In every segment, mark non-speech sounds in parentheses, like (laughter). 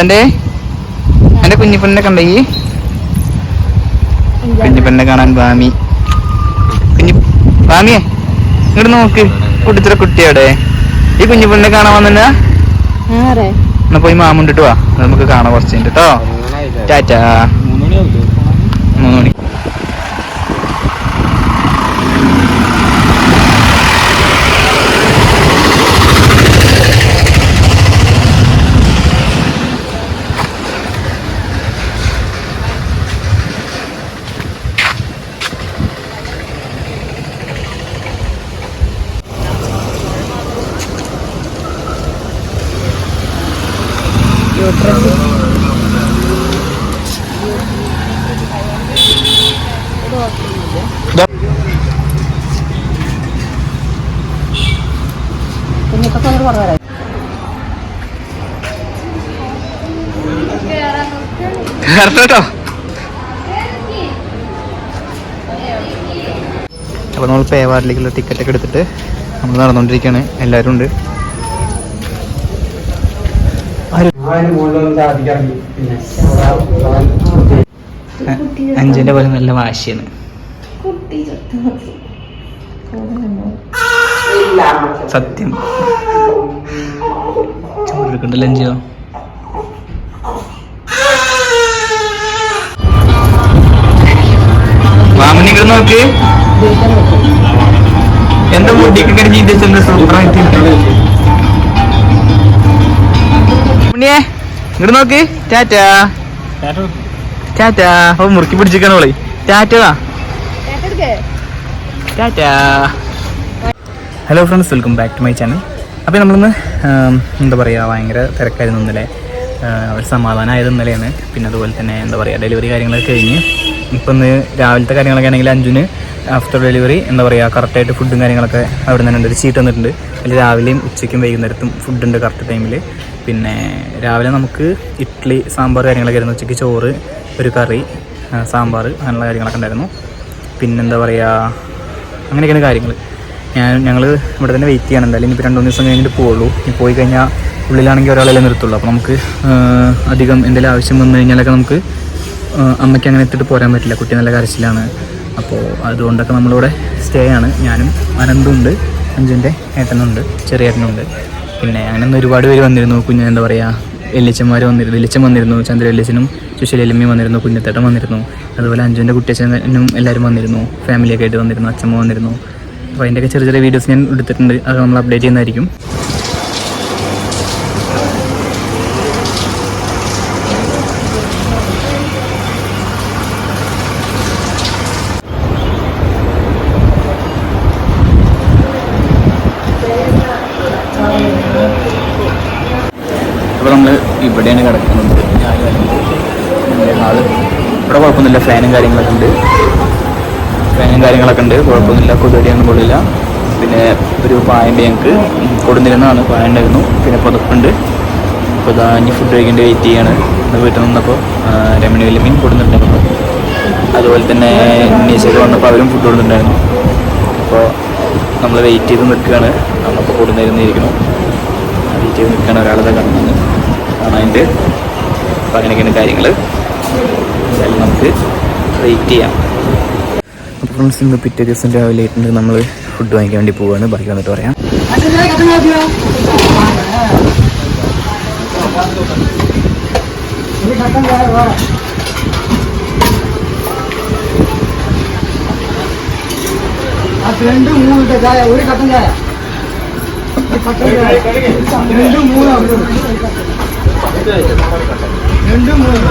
എന്റെ എന്റെ കുഞ്ഞിപ്പെണ്ണിനെ കണ്ട ഈ? കുഞ്ഞിപ്പെണ്ണിനെ കാണാൻ ഭാമി. കുഞ്ഞി ഭാമിയെ ഇങ്ങോട്ട് നോക്ക്. കുട്ടിത്തര കുട്ടിയോടെ. ഈ കുഞ്ഞിപ്പെണ്ണെ കാണാൻ വന്നെ ആരെ? എന്നാ പോയി മാമുണ്ടിട്ട് വാ. നമുക്ക് കാണാം കുറച്ച് കഴിഞ്ഞിട്ട് കേട്ടോ ടാറ്റാ മൂന്ന് മണി കേട്ടോ അപ്പൊ നമ്മൾ പേവാറിലേക്കുള്ള ടിക്കറ്റ് ഒക്കെ എടുത്തിട്ട് നമ്മൾ നടന്നുകൊണ്ടിരിക്കുകയാണ്. എല്ലാവരും ഉണ്ട്. അഞ്ചിന്റെ പോലെ നല്ല വാശിയാണ്. സത്യം. ചോറെടുക്കണ്ടല്ലോ അഞ്ചോ മാമൻ ഇവിടെ നോക്ക്. എന്താ മുടിയൊക്കെ കരിഞ്ഞിട്ട് സൂപ്പറായിട്ട് ഉണ്ണിയേ ഇങ്ങോട്ട് നോക്ക്. ടാറ്റാ. ടാറ്റാ. ഓ മുറുക്കി പിടിച്ചിരിക്കണ ഓളെ tata tata. Hello friends welcome back to my channel. അപ്പോൾ നമ്മളിന്ന് എന്താ പറയുക ഭയങ്കര തിരക്കായിരുന്നു ഇന്നലെ. ഒരു സമാധാനമായത് ഇന്നലെയാണ്. പിന്നെ അതുപോലെ തന്നെ എന്താ പറയുക ഡെലിവറി കാര്യങ്ങളൊക്കെ കഴിഞ്ഞ്. ഇപ്പം ഇന്ന് രാവിലത്തെ കാര്യങ്ങളൊക്കെ ആണെങ്കിൽ അഞ്ചിന് ആഫ്റ്റർ ഡെലിവറി എന്താ പറയുക കറക്റ്റായിട്ട് ഫുഡും കാര്യങ്ങളൊക്കെ അവിടെ നിന്ന് ഒരു ചീട്ട് തന്നിട്ടുണ്ട്. അതിൽ രാവിലെയും ഉച്ചയ്ക്കും വൈകുന്നേരത്തും ഫുഡുണ്ട് കറക്റ്റ് ടൈമിൽ പിന്നെ രാവിലെ നമുക്ക് ഇഡ്ഡലി സാമ്പാർ കാര്യങ്ങളൊക്കെ ആയിരുന്നു. ഉച്ചയ്ക്ക് ചോറ് ഒരു കറി സാമ്പാർ അങ്ങനെയുള്ള കാര്യങ്ങളൊക്കെ ഉണ്ടായിരുന്നു. പിന്നെന്താ പറയുക അങ്ങനെയൊക്കെയാണ് കാര്യങ്ങൾ ഞാൻ ഞങ്ങൾ ഇവിടെ തന്നെ വെയിറ്റ് ചെയ്യണം. എന്തായാലും ഇനിയിപ്പോൾ രണ്ട് മൂന്ന് ദിവസം കഴിഞ്ഞിട്ട് പോവുള്ളൂ. ഇനി പോയി കഴിഞ്ഞാൽ ഉള്ളിലാണെങ്കിൽ ഒരാളല്ലേ നിർത്തുള്ളൂ. അപ്പോൾ നമുക്ക് അധികം എന്തെങ്കിലും ആവശ്യം വന്നു കഴിഞ്ഞാലൊക്കെ നമുക്ക് അമ്മയ്ക്ക് അങ്ങനെ എത്തിയിട്ട് പോരാൻ പറ്റില്ല. കുട്ടി നല്ല കരച്ചിലാണ്. അപ്പോൾ അതുകൊണ്ടൊക്കെ നമ്മളിവിടെ സ്റ്റേ ആണ്. ഞാനും അനന്തുണ്ട്. അഞ്ചിന്റെ ഏട്ടനുണ്ട്. ചെറിയ ഏട്ടനുണ്ട്. പിന്നെ അങ്ങനെ ഒരുപാട് പേര് വന്നിരുന്നു. കുഞ്ഞ് എന്താ പറയുക എല്ലിച്ചന്മാർ വന്നിരുന്നു. എല്ലിച്ചൻ വന്നിരുന്നു. ചന്ദ്ര എല്ലിച്ചനും സുശീല എല്ലിമ്മ വന്നിരുന്നു. കുഞ്ഞത്തേട്ടൻ വന്നിരുന്നു. അതുപോലെ അഞ്ചുവിന്റെ കുട്ടിയച്ഛനും എല്ലാവരും വന്നിരുന്നു. ഫാമിലിയൊക്കെ ആയിട്ട് വന്നിരുന്നു. അച്ഛമ്മ വന്നിരുന്നു. അപ്പോൾ അതിന്റെയൊക്കെ ചെറിയ ചെറിയ വീഡിയോസ് ഞാൻ എടുത്തിട്ടുണ്ട്. അത് നമ്മൾ അപ്ഡേറ്റ് ചെയ്യുന്നതായിരിക്കും. അപ്പോൾ നമ്മൾ ഇവിടെയാണ് കിടക്കുന്നത്. ഇവിടെ കുഴപ്പമൊന്നുമില്ല. ഫാനും കാര്യങ്ങളൊക്കെ ഉണ്ട്. ഫാനും കാര്യങ്ങളൊക്കെ ഉണ്ട്. കുഴപ്പമൊന്നുമില്ല. കൊതുകടിയൊന്നും കൊള്ളില്ല. പിന്നെ ഒരു പായന്റെ ഞങ്ങൾക്ക് കൊടുന്നിരുന്നതാണ്. പായ ഉണ്ടായിരുന്നു. പിന്നെ പുതപ്പുണ്ട്. അപ്പോൾ ഇതാ ഇനി ഫുഡ് കഴിക്കേണ്ടി വെയിറ്റ് ചെയ്യാണ്. ഇന്ന് വീട്ടിൽ നിന്നപ്പോൾ രമണി വലിയ കൊടുന്നിട്ടുണ്ടായിരുന്നു. അതുപോലെ തന്നെ നീശയൊക്കെ വന്നപ്പോൾ അവരും ഫുഡ് കൊടുത്തിട്ടുണ്ടായിരുന്നു. അപ്പോൾ നമ്മൾ വെയിറ്റ് ചെയ്ത് നിൽക്കുകയാണ്. നമ്മളിപ്പോൾ കൊടുന്നിരുന്നിരിക്കണം വെയിറ്റ് ചെയ്ത് നിൽക്കുകയാണ് ഒരാളെ കാണുന്നത് കാണാനുണ്ട് അപ്പോൾ അങ്ങനെയൊക്കെയാണ് കാര്യങ്ങൾ എന്തായാലും നമുക്ക് വെയിറ്റ് ചെയ്യാം. ഫ്രണ്ട്സ് ഇന്ന് പിറ്റേ ദിവസം രാവിലെ ആയിട്ടുണ്ട് നമ്മൾ ഫുഡ് വാങ്ങിക്കാൻ വേണ്ടി പോവാണ് ബാക്കി വന്നിട്ട് പറയാം രണ്ട് മൂന്ന് ചായ ഒരു കട്ടൻ ഒരു കട്ടൻ രണ്ട് മൂന്ന്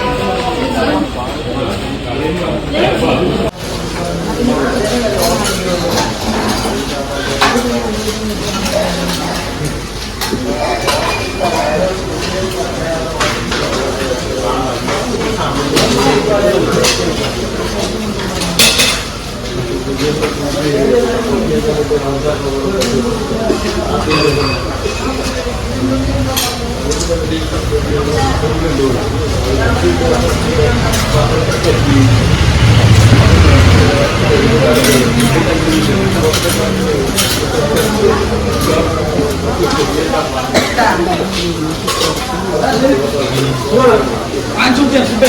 안쪽 그냥 준비.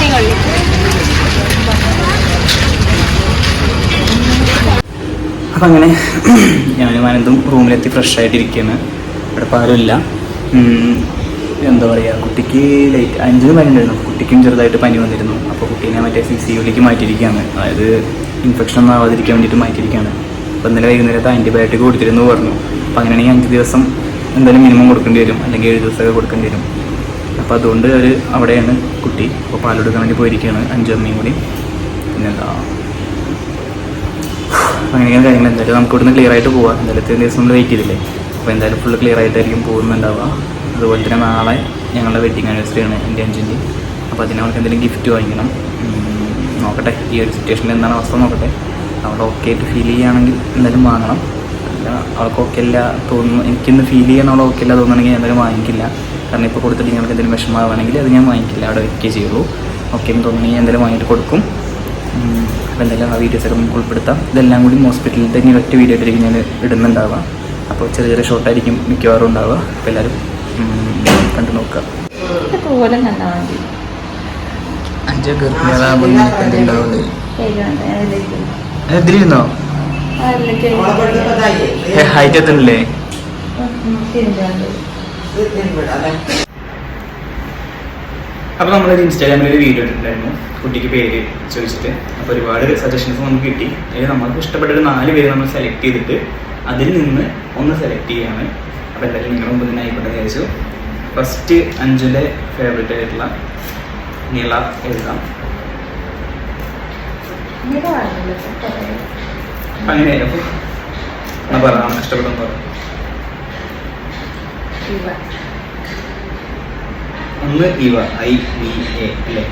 시간이 അപ്പം അങ്ങനെ ഞാനും അനന്തും റൂമിലെത്തി ഫ്രഷ് ആയിട്ടിരിക്കുകയാണ് ഇവിടെ പാലുമില്ല എന്താ പറയുക കുട്ടിക്ക് ലൈറ്റ് അഞ്ചിന് പനി ഉണ്ടായിരുന്നു കുട്ടിക്കും ചെറുതായിട്ട് പനി വന്നിരുന്നു. അപ്പോൾ കുട്ടീനെ മറ്റേ സി സി യുലേക്ക് മാറ്റിയിരിക്കുകയാണ്. അതായത് ഇൻഫെക്ഷൻ ഒന്നും ആവാതിരിക്കാൻ വേണ്ടിയിട്ട് മാറ്റിയിരിക്കുകയാണ്. അപ്പോൾ ഇന്നലെ വൈകുന്നേരത്തെ ആന്റിബയോട്ടിക് കൊടുത്തിരുന്നു പറഞ്ഞു. അപ്പോൾ അങ്ങനെയാണെങ്കിൽ അഞ്ച് ദിവസം എന്തായാലും മിനിമം കൊടുക്കേണ്ടി വരും. അല്ലെങ്കിൽ ഏഴ് ദിവസമൊക്കെ കൊടുക്കേണ്ടി വരും. അപ്പോൾ അതുകൊണ്ട് അവർ അവിടെയാണ് കുട്ടി. അപ്പോൾ പാലെടുക്കാൻ വേണ്ടി പോയിരിക്കുകയാണ്. അഞ്ചു അമ്മയും കൂടി. പിന്നെന്താ? അപ്പോൾ അങ്ങനെയാണ് കാര്യങ്ങൾ. എന്തായാലും നമുക്ക് ഇവിടുന്ന് ക്ലിയർ ആയിട്ട് പോവാം. എന്തായാലും ഇത്രയും ദിവസം നമ്മൾ വെയിറ്റ് ചെയ്തില്ലേ? അപ്പോൾ എന്തായാലും ഫുള്ള് ക്ലിയർ ആയിട്ടായിരിക്കും പോകുന്നുണ്ടാവുക. അതുപോലെ തന്നെ നാളെ ഞങ്ങളുടെ വെഡിങ് ആനിവേഴ്സറി ആണ് എന്റെ അഞ്ചിന്റെ അപ്പോൾ അതിന് അവൾക്ക് എന്തെങ്കിലും ഗിഫ്റ്റ് വാങ്ങിക്കണം. നോക്കട്ടെ. ഈ ഒരു സിറ്റുവേഷനിൽ എന്താണ് അവസ്ഥ നോക്കട്ടെ. അവൾ ഓക്കെ ആയിട്ട് ഫീൽ ചെയ്യുകയാണെങ്കിൽ എന്തായാലും വാങ്ങണം. അല്ല അവൾക്ക് ഓക്കെ അല്ല തോന്നുന്നു. എനിക്കിന്ന് ഫീൽ ചെയ്യാൻ അവൾ ഓക്കെ അല്ല തോന്നുകയാണെങ്കിൽ ഞാൻ എന്തായാലും വാങ്ങിക്കില്ല. കാരണം ഇപ്പോൾ കൊടുത്തിട്ട് ഞങ്ങൾക്ക് എന്തെങ്കിലും വിഷമമാവുകയാണെങ്കിൽ അത് ഞാൻ വാങ്ങിക്കില്ല. അവിടെ വെക്കേ ചെയ്യുള്ളൂ. ഓക്കെ എന്ന് തോന്നുകയാണെങ്കിൽ എന്തായാലും വാങ്ങിയിട്ട് കൊടുക്കും. അപ്പോൾ എന്തായാലും ആ വീഡിയോസൊക്കെ നമുക്ക് ഉൾപ്പെടുത്താം. ഇതെല്ലാം കൂടി ഹോസ്പിറ്റലിൽ തന്നെ ഒറ്റ വീഡിയോ ആയിട്ടായിരിക്കും ഞാൻ ഇടുന്നുണ്ടാവുക. അപ്പോൾ ചെറിയ ചെറിയ ഷോർട്ടായിരിക്കും മിക്കവാറും ഉണ്ടാവുക. അപ്പോൾ എല്ലാവരും കണ്ടു നോക്കുക. അഞ്ച് ഇതിലിരുന്നോ ഹൈറ്റ് എത്തണില്ലേ അപ്പോൾ നമ്മളൊരു ഇൻസ്റ്റാഗ്രാമിൽ ഒരു വീഡിയോ ഇട്ടിട്ടുണ്ടായിരുന്നു. കുട്ടിക്ക് പേര് ചോദിച്ചിട്ട്. അപ്പോൾ ഒരുപാട് സജഷൻസ് നമുക്ക് കിട്ടി. അതിൽ നമ്മൾക്ക് ഇഷ്ടപ്പെട്ട ഒരു നാല് പേര് നമ്മൾ സെലക്ട് ചെയ്തിട്ട് അതിൽ നിന്ന് ഒന്ന് സെലക്ട് ചെയ്യാണ്. അപ്പോൾ എന്തായാലും നിങ്ങളുടെ മുമ്പ് തന്നെ ആയിക്കോട്ടെ വിചാരിച്ചു. ഫസ്റ്റ് അഞ്ചിലെ ഫേവറേറ്റ് ആയിട്ടുള്ള നീള എഴുതാം. അങ്ങനെയായിരുന്നു പറ ഇഷ്ടപ്പെട്ടെന്ന് പറ. ഒന്ന് ഇവ ഐ വി എ അല്ലേ?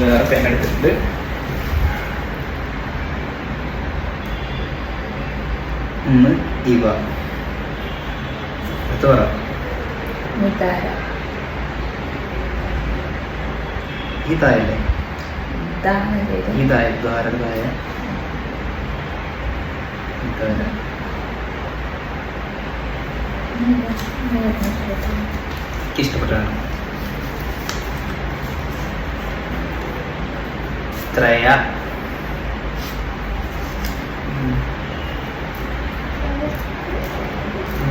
വേറെ പെൻ എടുത്തിട്ടുണ്ട്. ഒന്ന് ഇവ. അടുത്ത് പറ. മിതാര ഈ തായല്ലേ ഇതാണ് പേര് ഈ തായ ദ്വാര. ഇഷ്ടപ്പെട്ടാണ്. ത്രയ.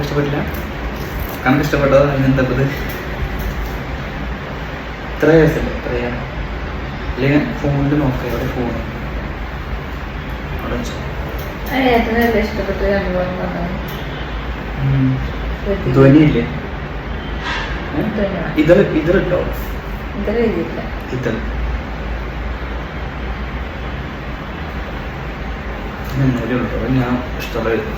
ഇഷ്ടപ്പെട്ടില്ല? കണക്ക് ഇഷ്ടപ്പെട്ടോ? അതിനെന്താ വയസ്സല്ലേ ത്രയ. അല്ലെങ്കിൽ ഫോണിൽ നോക്ക എവിടെ ഫോൺ. ധ്വനിയില്ലേ. ഇതൾ ഇതളിട്ടോ? ഇതൾ ഒന്നുകൂടി ഉണ്ടോ. ഞാൻ ഇഷ്ടമുള്ള എഴുതും.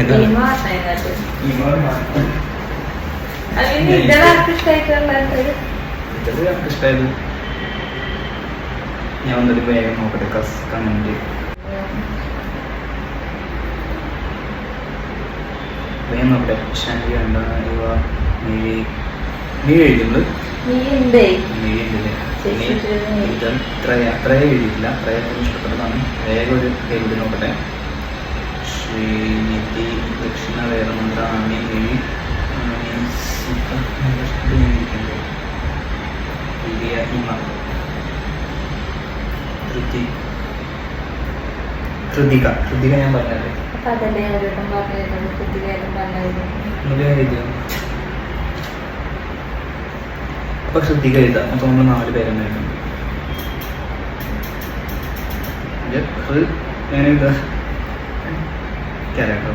ഏതാണ്? ഭീമ അതിനകത്ത് ഇവൾ മാത്രം. അല്ലെങ്കിൽ ഇതാർക്ക് ഇഷ്ടമായിട്ടുള്ള ഒരു ഇതൾ എനിക്ക് ഇഷ്ടമായത് ഞാൻ വന്നിട്ട് വേഗം നോക്കട്ടെ കസ് കമന്റ് വേഗം നോക്കട്ടെ ശാന്തി ഉണ്ടോ ഇവ നീ നീ നീ. ഇത് എഴുതിയില്ല ഇഷ്ടപ്പെട്ടതാണ്. വേഗം ഒരു പേര് നോക്കട്ടെ. ശ്രീനിധി ദക്ഷിണ കൃതിക ഞാൻ പറഞ്ഞല്ലേ അപ്പൊ അതല്ലേ ഒരിടം ഞാൻ പറഞ്ഞത് അപ്പൊ ശ്രദ്ധിക്ക എഴുതാം. അപ്പൊ നമ്മൾ നാല് പേരെന്നെ എഴുതും. ഇത് ഞാൻ എഴുതാ. കേട്ടോ.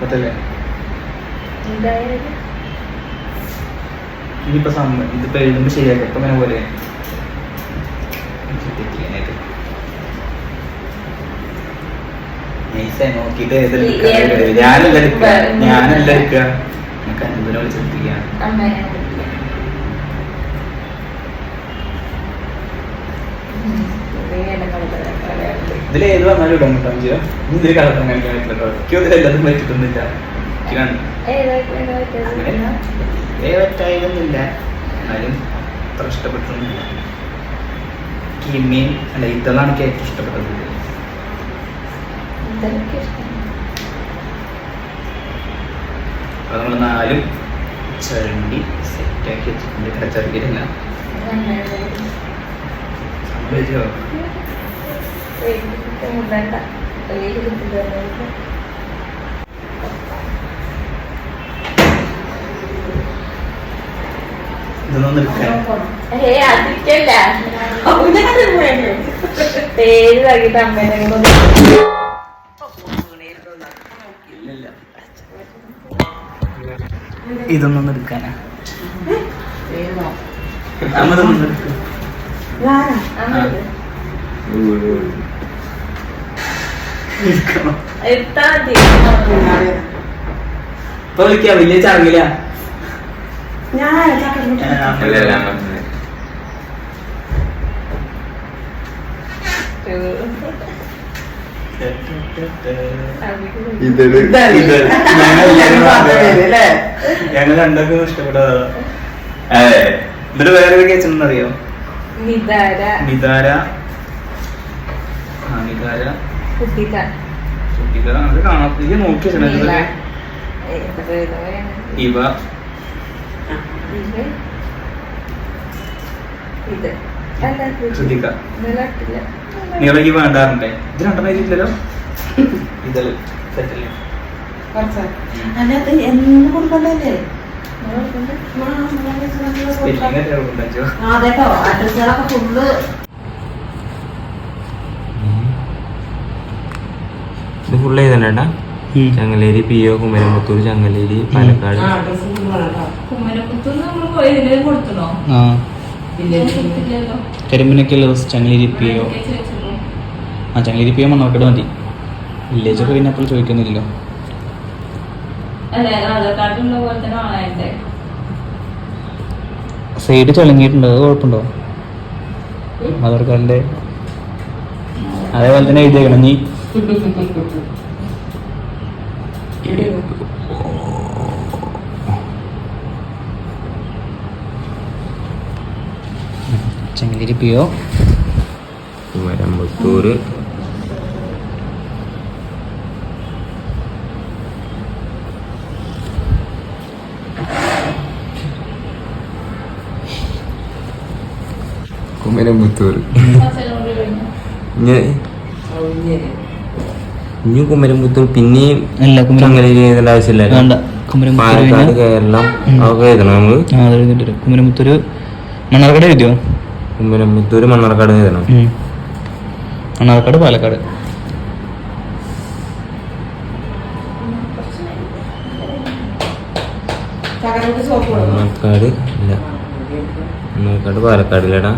പറ്റല്ലേ എന്തായാലും. ഇനിയിപ്പോ സമ്മ ഇതിപ്പോ എഴുതുമ്പോ ശരിയാക്കാം. ഇപ്പൊ ഇങ്ങനെ പോലെ നൈസായി ഏതെടുക്കുക ഞാനല്ല എടുക്കുക ഞാനല്ല എടുക്കുക. ഇതിൽ ഏത് വന്നാലും ഇടാൻ കിട്ടാൻ ചെയ്യാം ഇതിൽ കളക്കം കാണിക്കാൻ പറ്റില്ല എനിക്ക് ഇതിൽ എല്ലാതും പറ്റിട്ടൊന്നുമില്ല എനിക്ക് കാണും. ഏതാ- ഏതാ പറ്റത്? അങ്ങനെയല്ല ഏ പറ്റായതൊന്നുമില്ല എന്നാലും അത്ര ഇഷ്ടപ്പെട്ടൊന്നുമില്ല കിമ്മീൻ അല്ല ഇതെല്ലാം എനിക്ക് ഏറ്റവും ഇഷ്ടപ്പെട്ടത്. ഇഷ്ടം. നമ്മൾ നാലും ചരണ്ടി സെറ്റാക്കി വെച്ചിട്ടുണ്ട്. ചെറുകിട്ടില്ല സംഭവിച്ചോ വെയിറ്റ് മുണ്ടണ്ട. വെയിറ്റ് കിട്ടില്ല. ഇതൊന്നും എടുക്കാൻ. പേര് അമ്മേനെ ഇതൊന്നും എടുക്കാനാ അമ്മതൊന്നും എടുക്കും ഇപ്പൊ വിളിക്കാം വലിയ ചറിയില്ല ഞങ്ങൾ രണ്ടൊക്കെ ഇഷ്ടപ്പെട്ടതാ. എന്നിട്ട് വേറെ കേച്ചെന്ന് അറിയോ? നിതാര നിതാര ആ നിതാര കുട്ടിക്ക. കുട്ടികൾ അത് കാണാം. ഇത് നോക്കി? ഇവ. ഇത്. ശ്രദ്ധിക്ക. നീളക്ക് വേണ്ടാറുണ്ടേ? ഇത് രണ്ടെണ്ണം ഇല്ലല്ലോ സെറ്റല്ലേ ഇത് full എഴുതണ്ടേട്ടാ Changaleri P O Kumarampathur Changaleri Palakkad. Address Changaleri P O. ആ ചങ്ങലേരി പി ഒ മണ്ണോക്കട് മതി. വില്ലേജ് ഒക്കെ ചങ്ങലിരിപ്പിയോ മണ്ണാർക്കട് മതി വില്ലേജൊക്കെ പിന്നെ അപ്പോൾ ചോദിക്കുന്നില്ലല്ലോ സൈഡ് ചളങ്ങിയിട്ടുണ്ട് അത് കുഴപ്പമുണ്ടോ? ആധാർ കാർഡിന്റെ. അതേപോലെ തന്നെ എഴുതിയേക്കണം. നീ (laughs) ചങ്ങലിരിപ്പിയോ കുമരമ്പത്തൂർ കുമരമ്പത്തൂർ ഇനി ഇനി കുമരംപുത്തൂർ പിന്നെയും അല്ല എഴുതേണ്ട ആവശ്യമില്ല പാലക്കാട് കേരളം. അതൊക്കെ എഴുതണം നമ്മൾ മണ്ണാർക്കാട് എഴുതിയോ? കുമരമ്പത്തൂർ മണ്ണാർക്കാട് എഴുതണം. മണ്ണാർക്കാട് പാലക്കാട്. മണ്ണാർക്കാട് ഇല്ല. മണ്ണാർക്കാട് പാലക്കാട് ഇല്ലടാ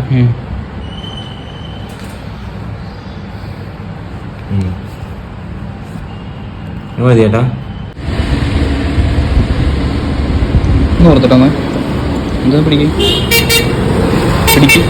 മതി ചേട്ടാ ഓർത്തിട്ടോ എന്താ പിടിക്കും? പിടിക്കും.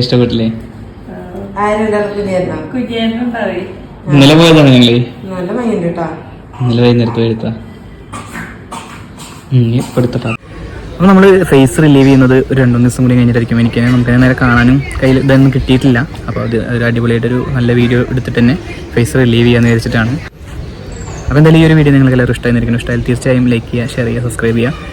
ഇഷ്ടപ്പെട്ടില്ലേ? ഇന്നലെ പോയതാണ് ഞങ്ങൾ ഇന്നലെ വൈകുന്നേരത്ത് എടുത്താ എടുത്തിട്ടാ അപ്പോൾ നമ്മൾ ഫേസ് റിലീവ് ചെയ്യുന്നത് ഒരു രണ്ട് മൂന്ന് ദിവസം കൂടി കഴിഞ്ഞിട്ടായിരിക്കും. എനിക്ക് നമുക്ക് നേരെ കാണാനും കയ്യിൽ ഇതൊന്നും കിട്ടിയിട്ടില്ല. അപ്പോൾ അത് ഒരു അടിപൊളിയായിട്ടൊരു നല്ല വീഡിയോ എടുത്തിട്ട് തന്നെ ഫേസ് റിലീവ് ചെയ്യാന്ന് വിചാരിച്ചിട്ടാണ്. അപ്പോൾ എന്തായാലും ഈ ഒരു വീഡിയോ നിങ്ങൾക്ക് എല്ലാവരും ഇഷ്ടമായിരിക്കും ഇഷ്ടമായാലും തീർച്ചയായും ലൈക്ക് ചെയ്യുക ഷെയർ ചെയ്യുക സബ്സ്ക്രൈബ് ചെയ്യുക.